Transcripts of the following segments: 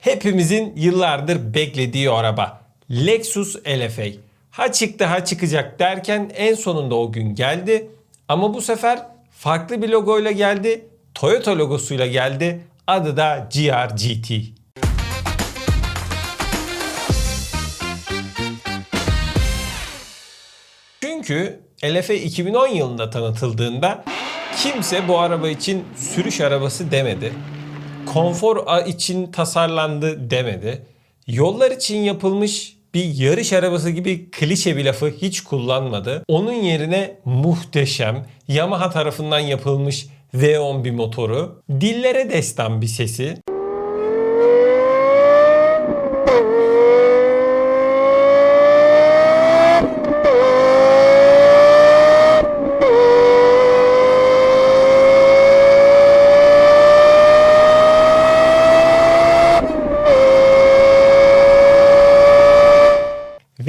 Hepimizin yıllardır beklediği araba. Lexus LFA. Ha çıktı ha çıkacak derken en sonunda o gün geldi. Ama bu sefer farklı bir logoyla geldi. Toyota logosuyla geldi. Adı da GR GT. Çünkü LFA 2010 yılında tanıtıldığında kimse bu araba için sürüş arabası demedi. Konfor için tasarlandı demedi. Yollar için yapılmış bir yarış arabası gibi klişe bir lafı hiç kullanmadı. Onun yerine muhteşem Yamaha tarafından yapılmış V10 bir motoru, dillere destan bir sesi,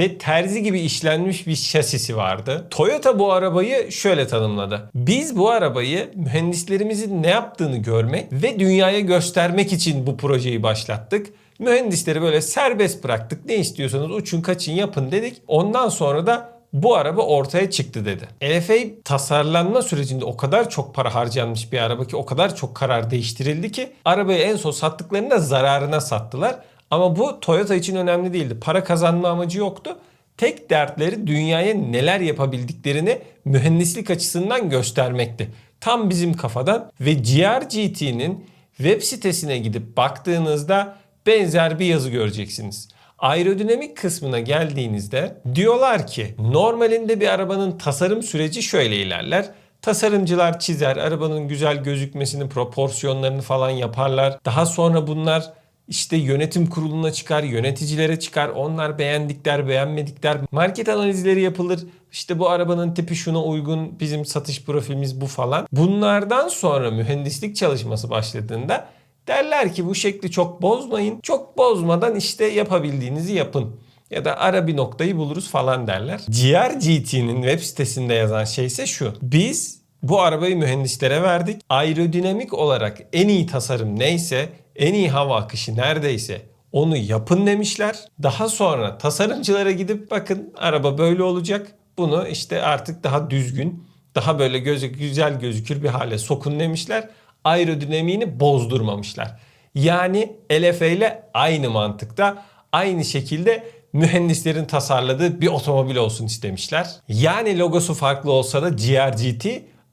ve terzi gibi işlenmiş bir şasisi vardı. Toyota bu arabayı şöyle tanımladı. Biz bu arabayı mühendislerimizin ne yaptığını görmek ve dünyaya göstermek için bu projeyi başlattık. Mühendisleri böyle serbest bıraktık. Ne istiyorsanız uçun kaçın yapın dedik. Ondan sonra da bu araba ortaya çıktı dedi. LFA tasarlanma sürecinde o kadar çok para harcanmış bir araba ki o kadar çok karar değiştirildi ki arabayı en son sattıklarında zararına sattılar. Ama bu Toyota için önemli değildi. Para kazanma amacı yoktu. Tek dertleri dünyaya neler yapabildiklerini mühendislik açısından göstermekti. Tam bizim kafadan ve GRGT'nin web sitesine gidip baktığınızda benzer bir yazı göreceksiniz. Aerodinamik kısmına geldiğinizde diyorlar ki normalinde bir arabanın tasarım süreci şöyle ilerler. Tasarımcılar çizer, arabanın güzel gözükmesini, proporsiyonlarını falan yaparlar. Daha sonra bunlar işte yönetim kuruluna çıkar, yöneticilere çıkar. Onlar beğendikler, beğenmedikler. Market analizleri yapılır. İşte bu arabanın tipi şuna uygun, bizim satış profilimiz bu falan. Bunlardan sonra mühendislik çalışması başladığında derler ki bu şekli çok bozmayın. Çok bozmadan işte yapabildiğinizi yapın. Ya da ara bir noktayı buluruz falan derler. GRGT'nin web sitesinde yazan şey ise şu. Biz bu arabayı mühendislere verdik. Aerodinamik olarak en iyi tasarım neyse, en iyi hava akışı neredeyse onu yapın demişler. Daha sonra tasarımcılara gidip bakın araba böyle olacak. Bunu işte artık daha düzgün, daha böyle göze güzel gözükür bir hale sokun demişler. Aerodinamiğini bozdurmamışlar. Yani LFA ile aynı mantıkta, aynı şekilde mühendislerin tasarladığı bir otomobil olsun istemişler. Yani logosu farklı olsa da GRGT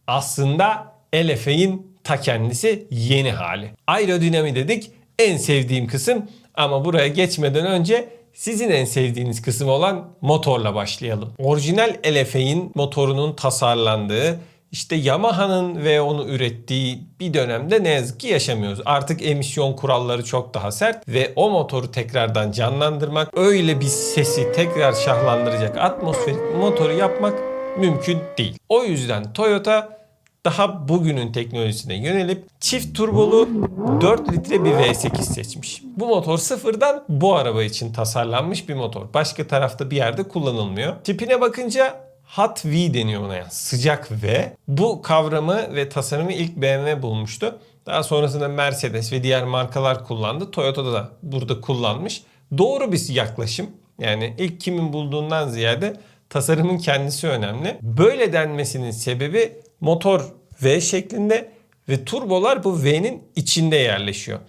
aslında LFA'in ta kendisi yeni hali. Aerodinami dedik en sevdiğim kısım ama buraya geçmeden önce sizin en sevdiğiniz kısım olan motorla başlayalım. Orijinal LFA'in motorunun tasarlandığı işte Yamaha'nın ve onu ürettiği bir dönemde ne yazık ki yaşamıyoruz. Artık emisyon kuralları çok daha sert ve o motoru tekrardan canlandırmak, öyle bir sesi tekrar şahlandıracak atmosferik motoru yapmak mümkün değil. O yüzden Toyota daha bugünün teknolojisine yönelip çift turbolu 4 litre bir V8 seçmiş. Bu motor sıfırdan bu araba için tasarlanmış bir motor. Başka tarafta bir yerde kullanılmıyor. Tipine bakınca Hot V deniyor buna yani sıcak V. Bu kavramı ve tasarımı ilk BMW bulmuştu. Daha sonrasında Mercedes ve diğer markalar kullandı. Toyota'da da burada kullanmış. Doğru bir yaklaşım. Yani ilk kimin bulduğundan ziyade tasarımın kendisi önemli. Böyle denmesinin sebebi motor V şeklinde ve turbolar bu V'nin içinde yerleşiyor.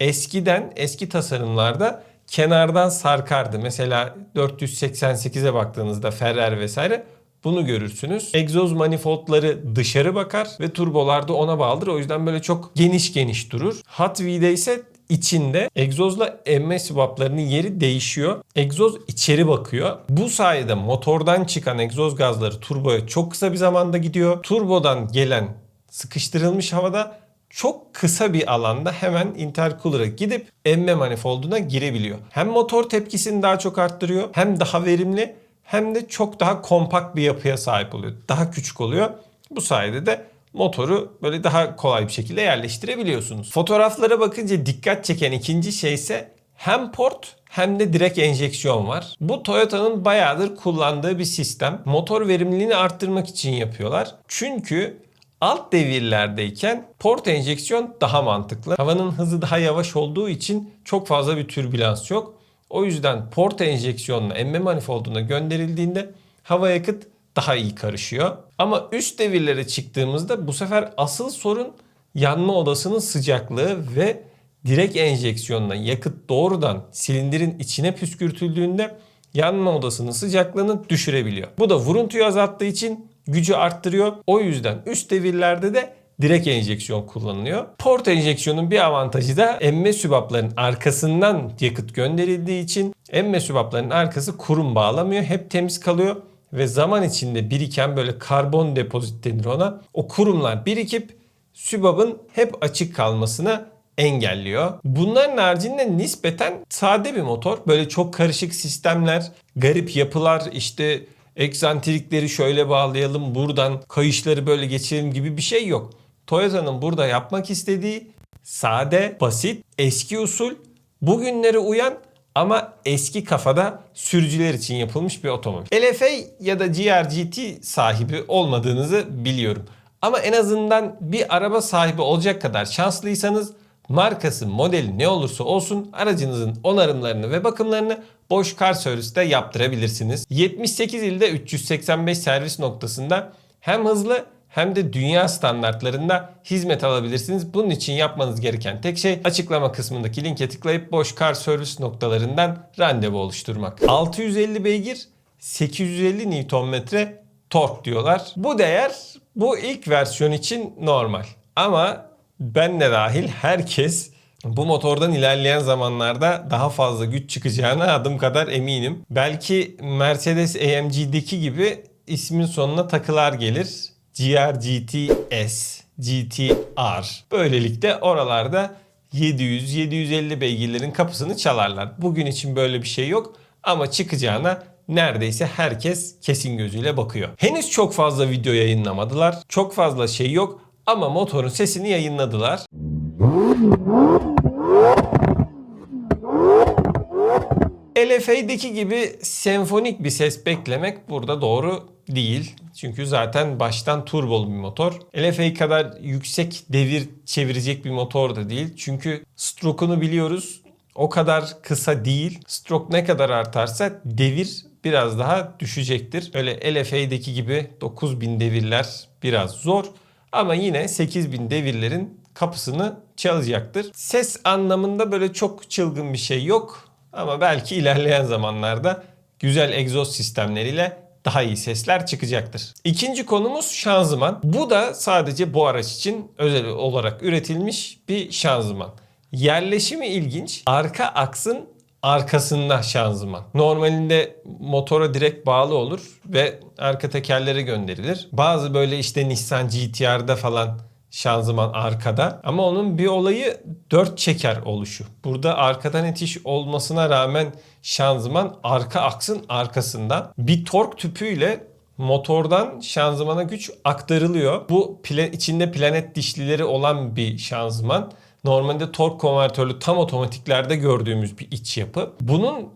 Eskiden eski tasarımlarda kenardan sarkardı. Mesela 488'e baktığınızda Ferrari vesaire bunu görürsünüz. Egzoz manifoldları dışarı bakar ve turbolar da ona bağlıdır. O yüzden böyle çok geniş geniş durur. Hot V'de ise içinde egzozla emme swaplarının yeri değişiyor. Egzoz içeri bakıyor. Bu sayede motordan çıkan egzoz gazları turboya çok kısa bir zamanda gidiyor. Turbodan gelen sıkıştırılmış havada çok kısa bir alanda hemen intercooler'a gidip emme manifolduna girebiliyor. Hem motor tepkisini daha çok arttırıyor hem daha verimli hem de çok daha kompakt bir yapıya sahip oluyor. Daha küçük oluyor. Bu sayede de motoru böyle daha kolay bir şekilde yerleştirebiliyorsunuz. Fotoğraflara bakınca dikkat çeken ikinci şey ise hem port hem de direkt enjeksiyon var. Bu Toyota'nın bayağıdır kullandığı bir sistem. Motor verimliliğini arttırmak için yapıyorlar. Çünkü Alt devirlerdeyken port enjeksiyon daha mantıklı. Havanın hızı daha yavaş olduğu için çok fazla bir türbülans yok. O yüzden port enjeksiyonla emme manifolduna gönderildiğinde hava yakıt daha iyi karışıyor. Ama üst devirlere çıktığımızda bu sefer asıl sorun yanma odasının sıcaklığı ve direkt enjeksiyonla yakıt doğrudan silindirin içine püskürtüldüğünde yanma odasının sıcaklığını düşürebiliyor. Bu da vuruntuyu azalttığı için gücü arttırıyor. O yüzden üst devirlerde de direkt enjeksiyon kullanılıyor. Port enjeksiyonun bir avantajı da emme sübapların arkasından yakıt gönderildiği için emme sübaplarının arkası kurum bağlamıyor. Hep temiz kalıyor ve zaman içinde biriken böyle karbon depozit denir ona. O kurumlar birikip sübabın hep açık kalmasına engelliyor. Bunların haricinde nispeten sade bir motor. Böyle çok karışık sistemler, garip yapılar, işte eksantrikleri şöyle bağlayalım, buradan kayışları böyle geçirelim gibi bir şey yok. Toyota'nın burada yapmak istediği sade, basit, eski usul, bugünlere uyan ama eski kafada sürücüler için yapılmış bir otomobil. LFA ya da GR-GT sahibi olmadığınızı biliyorum. Ama en azından bir araba sahibi olacak kadar şanslıysanız markası, modeli ne olursa olsun aracınızın onarımlarını ve bakımlarını Bosch Car Service'te yaptırabilirsiniz. 78 ilde 385 servis noktasında hem hızlı hem de dünya standartlarında hizmet alabilirsiniz. Bunun için yapmanız gereken tek şey açıklama kısmındaki linke tıklayıp Bosch Car Service noktalarından randevu oluşturmak. 650 beygir 850 Nm tork diyorlar. Bu değer bu ilk versiyon için normal. Ama ben de dahil herkes bu motordan ilerleyen zamanlarda daha fazla güç çıkacağına adım kadar eminim. Belki Mercedes AMG'deki gibi ismin sonuna takılar gelir. GR GTS, GTR. Böylelikle oralarda 700-750 beygirlerin kapısını çalarlar. Bugün için böyle bir şey yok ama çıkacağına neredeyse herkes kesin gözüyle bakıyor. Henüz çok fazla video yayınlamadılar. Çok fazla şey yok ama motorun sesini yayınladılar. LFA'deki gibi senfonik bir ses beklemek burada doğru değil. Çünkü zaten baştan turbolu bir motor. LFA kadar yüksek devir çevirecek bir motor da değil. Çünkü stroke'unu biliyoruz. O kadar kısa değil. Stroke ne kadar artarsa devir biraz daha düşecektir. Öyle LFA'deki gibi 9000 devirler biraz zor. Ama yine 8000 devirlerin kapısını çalacaktır. Ses anlamında böyle çok çılgın bir şey yok. Ama belki ilerleyen zamanlarda güzel egzoz sistemleriyle daha iyi sesler çıkacaktır. İkinci konumuz şanzıman. Bu da sadece bu araç için özel olarak üretilmiş bir şanzıman. Yerleşimi ilginç. Arka aksın arkasında şanzıman. Normalinde motora direkt bağlı olur ve arka tekerlere gönderilir. Bazı böyle işte Nissan GTR'da falan şanzıman arkada ama onun bir olayı dört çeker oluşu. Burada arkadan itiş olmasına rağmen şanzıman arka aksın arkasından bir tork tüpüyle motordan şanzımana güç aktarılıyor. Bu pla- içinde planet dişlileri olan bir şanzıman. Normalde tork konvertörlü tam otomatiklerde gördüğümüz bir iç yapı. Bunun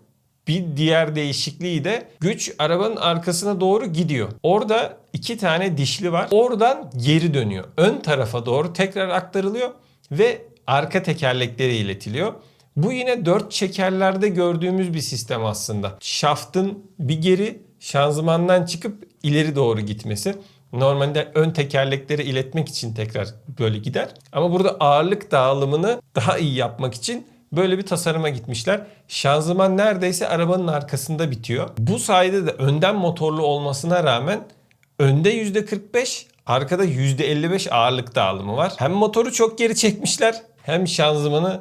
bir diğer değişikliği de güç arabanın arkasına doğru gidiyor. Orada iki tane dişli var. Oradan geri dönüyor. Ön tarafa doğru tekrar aktarılıyor ve arka tekerleklere iletiliyor. Bu yine dört çekerlerde gördüğümüz bir sistem aslında. Şaftın bir geri şanzımandan çıkıp ileri doğru gitmesi. Normalde ön tekerlekleri iletmek için tekrar böyle gider. Ama burada ağırlık dağılımını daha iyi yapmak için böyle bir tasarıma gitmişler. Şanzıman neredeyse arabanın arkasında bitiyor. Bu sayede de önden motorlu olmasına rağmen önde %45, arkada %55 ağırlık dağılımı var. Hem motoru çok geri çekmişler hem şanzımanı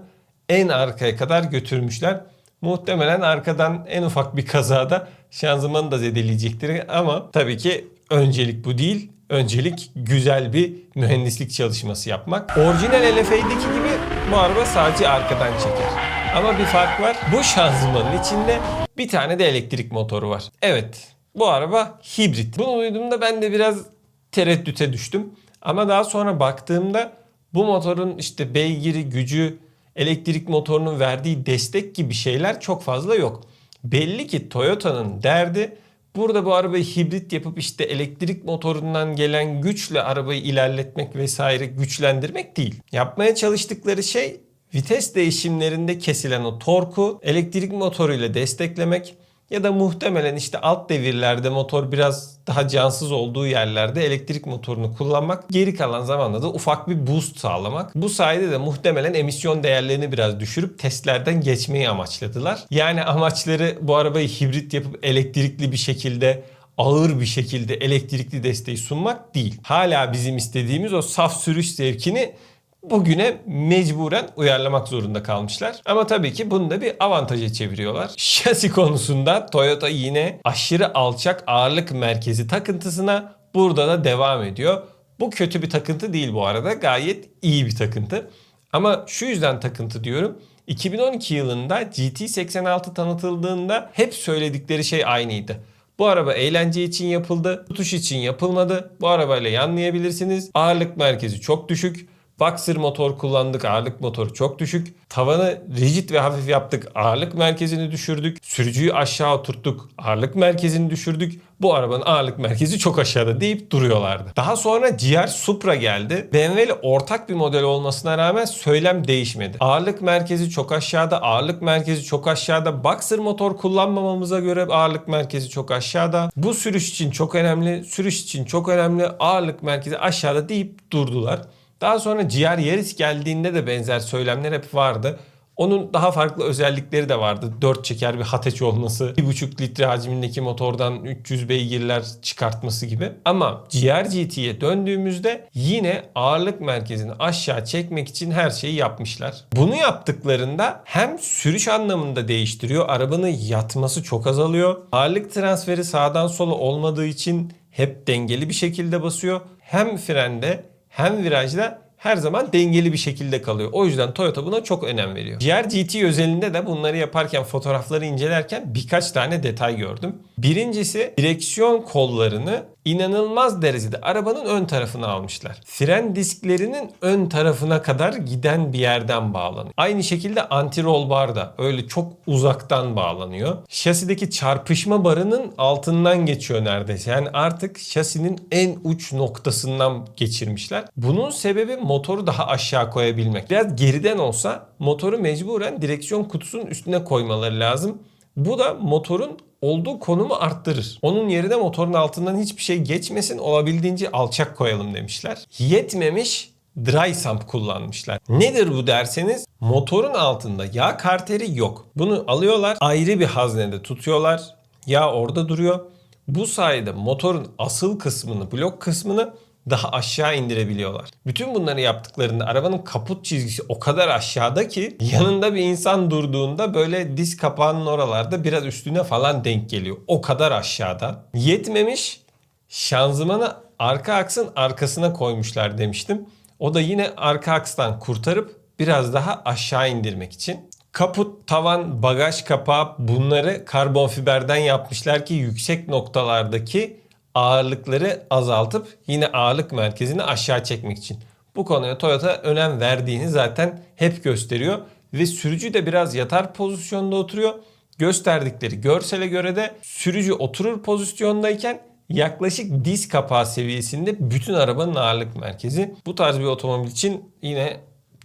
en arkaya kadar götürmüşler. Muhtemelen arkadan en ufak bir kazada şanzımanı da zedeleyecektir ama tabii ki öncelik bu değil. Öncelik güzel bir mühendislik çalışması yapmak. Orijinal LFA'deki gibi bu araba sadece arkadan çeker. Ama bir fark var. Bu şanzımanın içinde bir tane de elektrik motoru var. Evet bu araba hibrit. Bunu duyduğumda ben de biraz tereddüte düştüm. Ama daha sonra baktığımda bu motorun işte beygiri, gücü, elektrik motorunun verdiği destek gibi şeyler çok fazla yok. Belli ki Toyota'nın derdi Burada bu arabayı hibrit yapıp işte elektrik motorundan gelen güçle arabayı ilerletmek vesaire güçlendirmek değil. Yapmaya çalıştıkları şey vites değişimlerinde kesilen o torku elektrik motoruyla desteklemek ya da muhtemelen işte alt devirlerde motor biraz daha cansız olduğu yerlerde elektrik motorunu kullanmak. Geri kalan zamanda da ufak bir boost sağlamak. Bu sayede de muhtemelen emisyon değerlerini biraz düşürüp testlerden geçmeyi amaçladılar. Yani amaçları bu arabayı hibrit yapıp elektrikli bir şekilde ağır bir şekilde elektrikli desteği sunmak değil. Hala bizim istediğimiz o saf sürüş zevkini bugüne mecburen uyarlamak zorunda kalmışlar. Ama tabii ki bunu da bir avantaja çeviriyorlar. Şasi konusunda Toyota yine aşırı alçak ağırlık merkezi takıntısına burada da devam ediyor. Bu kötü bir takıntı değil bu arada. Gayet iyi bir takıntı. Ama şu yüzden takıntı diyorum. 2012 yılında GT86 tanıtıldığında hep söyledikleri şey aynıydı. Bu araba eğlence için yapıldı, tutuş için yapılmadı. Bu arabayla yanlayabilirsiniz. Ağırlık merkezi çok düşük. Boxer motor kullandık. Ağırlık motoru çok düşük. Tavanı rigid ve hafif yaptık. Ağırlık merkezini düşürdük. Sürücüyü aşağı oturttuk. Ağırlık merkezini düşürdük. Bu arabanın ağırlık merkezi çok aşağıda deyip duruyorlardı. Daha sonra GR Supra geldi. BMW ile ortak bir model olmasına rağmen söylem değişmedi. Ağırlık merkezi çok aşağıda, ağırlık merkezi çok aşağıda. Boxer motor kullanmamamıza göre ağırlık merkezi çok aşağıda. Bu sürüş için çok önemli, sürüş için çok önemli. Ağırlık merkezi aşağıda deyip durdular. Daha sonra GR Yaris geldiğinde de benzer söylemler hep vardı. Onun daha farklı özellikleri de vardı. 4 çeker bir hateç olması, 1,5 litre hacmindeki motordan 300 beygirler çıkartması gibi. Ama GR GT'ye döndüğümüzde yine ağırlık merkezini aşağı çekmek için her şeyi yapmışlar. Bunu yaptıklarında hem sürüş anlamında değiştiriyor. Arabanın yatması çok azalıyor. Ağırlık transferi sağdan sola olmadığı için hep dengeli bir şekilde basıyor. Hem frende hem virajda her zaman dengeli bir şekilde kalıyor. O yüzden Toyota buna çok önem veriyor. GR GT özelinde de bunları yaparken fotoğrafları incelerken birkaç tane detay gördüm. Birincisi direksiyon kollarını inanılmaz derecede arabanın ön tarafına almışlar. Fren disklerinin ön tarafına kadar giden bir yerden bağlanıyor. Aynı şekilde anti-roll bar da öyle çok uzaktan bağlanıyor. Şasideki çarpışma barının altından geçiyor neredeyse. Yani artık şasinin en uç noktasından geçirmişler. Bunun sebebi motoru daha aşağı koyabilmek. Biraz geriden olsa motoru mecburen direksiyon kutusunun üstüne koymaları lazım. Bu da motorun olduğu konumu arttırır. Onun yerine motorun altından hiçbir şey geçmesin olabildiğince alçak koyalım demişler. Yetmemiş dry sump kullanmışlar. Nedir bu derseniz motorun altında yağ karteri yok. Bunu alıyorlar ayrı bir haznede tutuyorlar. Yağ orada duruyor. Bu sayede motorun asıl kısmını, blok kısmını daha aşağı indirebiliyorlar. Bütün bunları yaptıklarında arabanın kaput çizgisi o kadar aşağıda ki yanında bir insan durduğunda böyle diz kapağının oralarda biraz üstüne falan denk geliyor. O kadar aşağıda. Yetmemiş şanzımanı arka aksın arkasına koymuşlar demiştim. O da yine arka akstan kurtarıp biraz daha aşağı indirmek için. Kaput, tavan, bagaj kapağı bunları karbon fiberden yapmışlar ki yüksek noktalardaki ağırlıkları azaltıp yine ağırlık merkezini aşağı çekmek için. Bu konuya Toyota önem verdiğini zaten hep gösteriyor ve sürücü de biraz yatar pozisyonda oturuyor. Gösterdikleri görsele göre de sürücü oturur pozisyondayken yaklaşık diz kapağı seviyesinde bütün arabanın ağırlık merkezi. Bu tarz bir otomobil için yine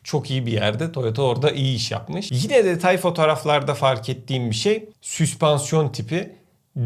çok iyi bir yerde. Toyota orada iyi iş yapmış. Yine detay fotoğraflarda fark ettiğim bir şey süspansiyon tipi.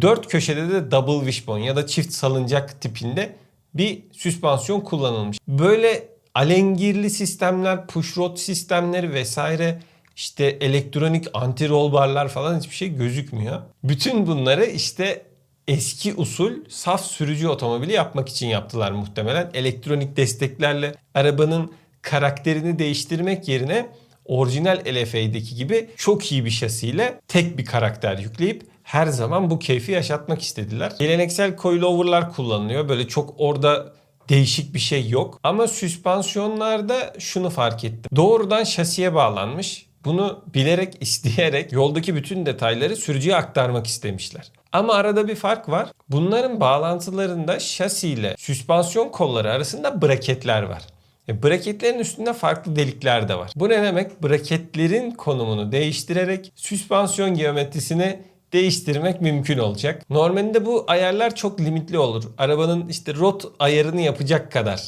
Dört köşede de double wishbone ya da çift salıncak tipinde bir süspansiyon kullanılmış. Böyle alengirli sistemler, pushrod sistemleri vesaire işte elektronik anti roll barlar falan hiçbir şey gözükmüyor. Bütün bunları işte eski usul saf sürücü otomobili yapmak için yaptılar muhtemelen. Elektronik desteklerle arabanın karakterini değiştirmek yerine orijinal LFA'deki gibi çok iyi bir şasiyle tek bir karakter yükleyip her zaman bu keyfi yaşatmak istediler. Geleneksel coilover'lar kullanılıyor. Böyle çok orada değişik bir şey yok. Ama süspansiyonlarda şunu fark ettim. Doğrudan şasiye bağlanmış. Bunu bilerek, isteyerek yoldaki bütün detayları sürücüye aktarmak istemişler. Ama arada bir fark var. Bunların bağlantılarında şasi ile süspansiyon kolları arasında braketler var. E, braketlerin üstünde farklı delikler de var. Bu ne demek? Braketlerin konumunu değiştirerek süspansiyon geometrisini değiştirmek mümkün olacak. Normalde bu ayarlar çok limitli olur. Arabanın işte rot ayarını yapacak kadar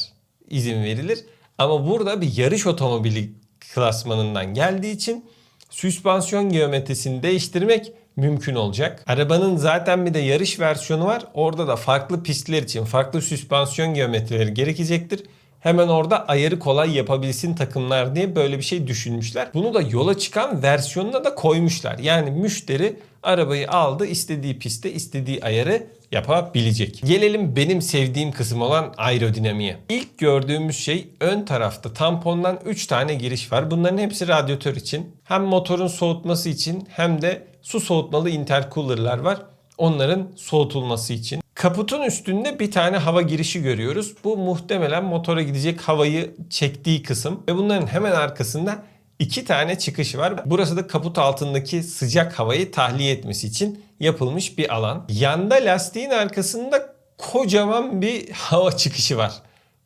izin verilir. Ama burada bir yarış otomobili klasmanından geldiği için süspansiyon geometrisini değiştirmek mümkün olacak. Arabanın zaten bir de yarış versiyonu var. Orada da farklı pistler için farklı süspansiyon geometrileri gerekecektir. Hemen orada ayarı kolay yapabilsin takımlar diye böyle bir şey düşünmüşler. Bunu da yola çıkan versiyonuna da koymuşlar. Yani müşteri arabayı aldı istediği pistte istediği ayarı yapabilecek. Gelelim benim sevdiğim kısım olan aerodinamiğe. İlk gördüğümüz şey ön tarafta tampondan 3 tane giriş var. Bunların hepsi radyatör için. Hem motorun soğutması için hem de su soğutmalı intercooler'lar var. Onların soğutulması için. Kaputun üstünde bir tane hava girişi görüyoruz. Bu muhtemelen motora gidecek havayı çektiği kısım. Ve bunların hemen arkasında iki tane çıkışı var. Burası da kaput altındaki sıcak havayı tahliye etmesi için yapılmış bir alan. Yanda lastiğin arkasında kocaman bir hava çıkışı var.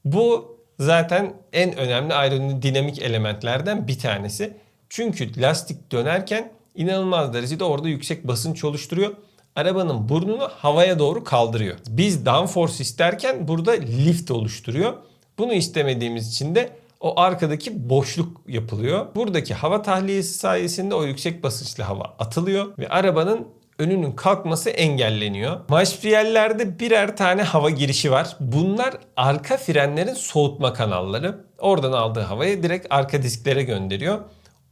Bu zaten en önemli aerodinamik elementlerden bir tanesi. Çünkü lastik dönerken inanılmaz derecede orada yüksek basınç oluşturuyor. Arabanın burnunu havaya doğru kaldırıyor. Biz downforce isterken burada lift oluşturuyor. Bunu istemediğimiz için de o arkadaki boşluk yapılıyor. Buradaki hava tahliyesi sayesinde o yüksek basınçlı hava atılıyor ve arabanın önünün kalkması engelleniyor. Maşriyellerde birer tane hava girişi var. Bunlar arka frenlerin soğutma kanalları. Oradan aldığı havayı direkt arka disklere gönderiyor.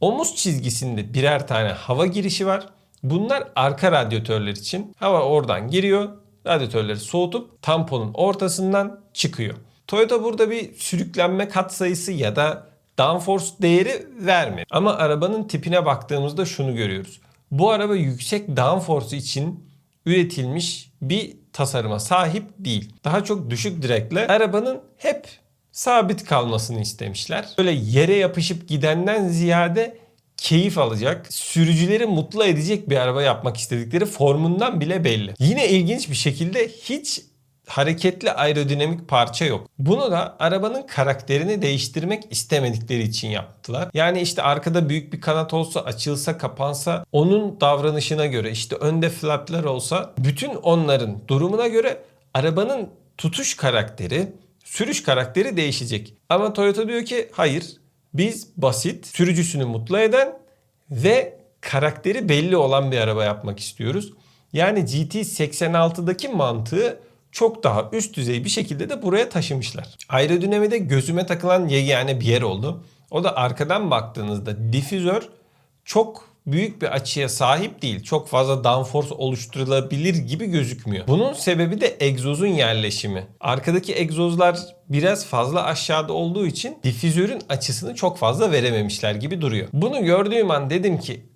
Omuz çizgisinde birer tane hava girişi var. Bunlar arka radyatörler için. Hava oradan giriyor. Radyatörleri soğutup tamponun ortasından çıkıyor. Toyota burada bir sürüklenme katsayısı ya da downforce değeri vermiyor. Ama arabanın tipine baktığımızda şunu görüyoruz. Bu araba yüksek downforce için üretilmiş bir tasarıma sahip değil. Daha çok düşük direkle arabanın hep sabit kalmasını istemişler. Böyle yere yapışıp gidenden ziyade keyif alacak, sürücüleri mutlu edecek bir araba yapmak istedikleri formundan bile belli. Yine ilginç bir şekilde hiç hareketli aerodinamik parça yok. Bunu da arabanın karakterini değiştirmek istemedikleri için yaptılar. Yani işte arkada büyük bir kanat olsa, açılsa, kapansa onun davranışına göre işte önde flaplar olsa bütün onların durumuna göre arabanın tutuş karakteri, sürüş karakteri değişecek. Ama Toyota diyor ki hayır biz basit, sürücüsünü mutlu eden ve karakteri belli olan bir araba yapmak istiyoruz. Yani GT86'daki mantığı çok daha üst düzey bir şekilde de buraya taşımışlar. Aerodinamide gözüme takılan yegane bir yer oldu. O da arkadan baktığınızda difüzör çok büyük bir açıya sahip değil. Çok fazla downforce oluşturulabilir gibi gözükmüyor. Bunun sebebi de egzozun yerleşimi. Arkadaki egzozlar biraz fazla aşağıda olduğu için difüzörün açısını çok fazla verememişler gibi duruyor. Bunu gördüğüm an dedim ki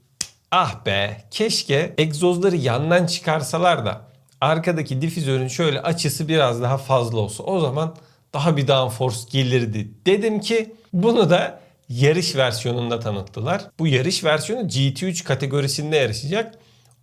ah be keşke egzozları yandan çıkarsalar da arkadaki difüzörün şöyle açısı biraz daha fazla olsa. O zaman daha bir downforce gelirdi. Dedim ki bunu da yarış versiyonunda tanıttılar. Bu yarış versiyonu GT3 kategorisinde yarışacak.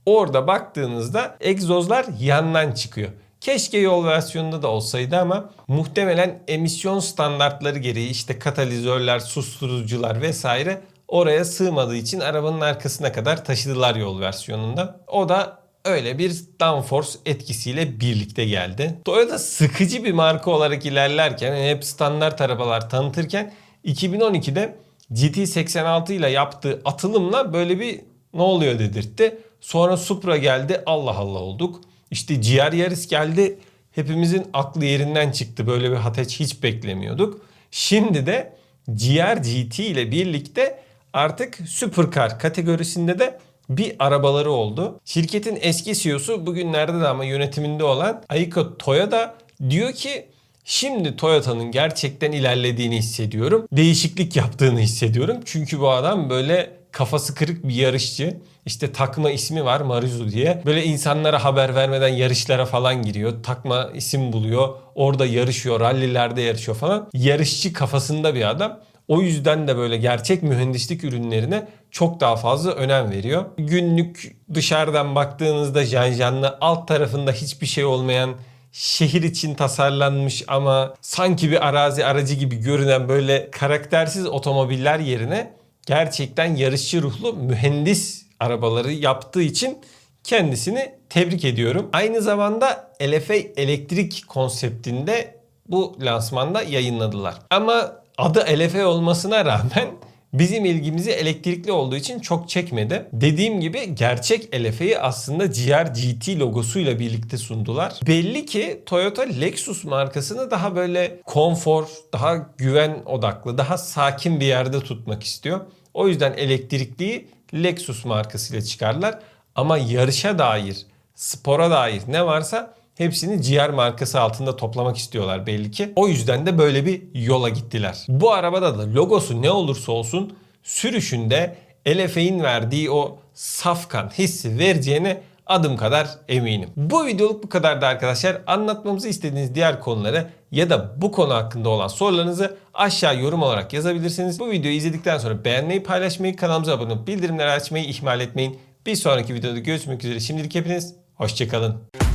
Orada baktığınızda egzozlar yandan çıkıyor. Keşke yol versiyonunda da olsaydı ama muhtemelen emisyon standartları gereği işte katalizörler, susturucular vesaire oraya sığmadığı için arabanın arkasına kadar taşıdılar yol versiyonunda. O da öyle bir downforce etkisiyle birlikte geldi. Toyota sıkıcı bir marka olarak ilerlerken hep standart arabalar tanıtırken 2012'de GT86 ile yaptığı atılımla böyle bir ne oluyor dedirtti. Sonra Supra geldi Allah Allah olduk. İşte GR Yaris geldi. Hepimizin aklı yerinden çıktı. Böyle bir hateç hiç beklemiyorduk. Şimdi de GR GT ile birlikte artık supercar kategorisinde de bir arabaları oldu. Şirketin eski CEO'su bugünlerde de ama yönetiminde olan Aiko Toyoda diyor ki Şimdi Toyota'nın gerçekten ilerlediğini hissediyorum. Değişiklik yaptığını hissediyorum. Çünkü bu adam böyle kafası kırık bir yarışçı. İşte takma ismi var Marizu diye. Böyle insanlara haber vermeden yarışlara falan giriyor. Takma isim buluyor. Orada yarışıyor. Rallilerde yarışıyor falan. Yarışçı kafasında bir adam. O yüzden de böyle gerçek mühendislik ürünlerine çok daha fazla önem veriyor. Günlük dışarıdan baktığınızda janjanlı alt tarafında hiçbir şey olmayan şehir için tasarlanmış ama sanki bir arazi aracı gibi görünen böyle karaktersiz otomobiller yerine gerçekten yarışçı ruhlu mühendis arabaları yaptığı için kendisini tebrik ediyorum. Aynı zamanda LFA elektrik konseptinde bu lansmanda yayınladılar. Ama adı LFA olmasına rağmen bizim ilgimizi elektrikli olduğu için çok çekmedi. Dediğim gibi gerçek LFA'yı aslında GR GT logosuyla birlikte sundular. Belli ki Toyota Lexus markasını daha böyle konfor, daha güven odaklı, daha sakin bir yerde tutmak istiyor. O yüzden elektrikliyi Lexus markasıyla çıkarlar. Ama yarışa dair, spora dair ne varsa hepsini GR markası altında toplamak istiyorlar belli ki. O yüzden de böyle bir yola gittiler. Bu arabada da logosu ne olursa olsun sürüşünde LFA'in verdiği o safkan hissi vereceğine adım kadar eminim. Bu videoluk bu kadardı arkadaşlar. Anlatmamızı istediğiniz diğer konuları ya da bu konu hakkında olan sorularınızı aşağı yorum olarak yazabilirsiniz. Bu videoyu izledikten sonra beğenmeyi, paylaşmayı, kanalımıza abone olup bildirimleri açmayı ihmal etmeyin. Bir sonraki videoda görüşmek üzere. Şimdilik hepiniz hoşçakalın.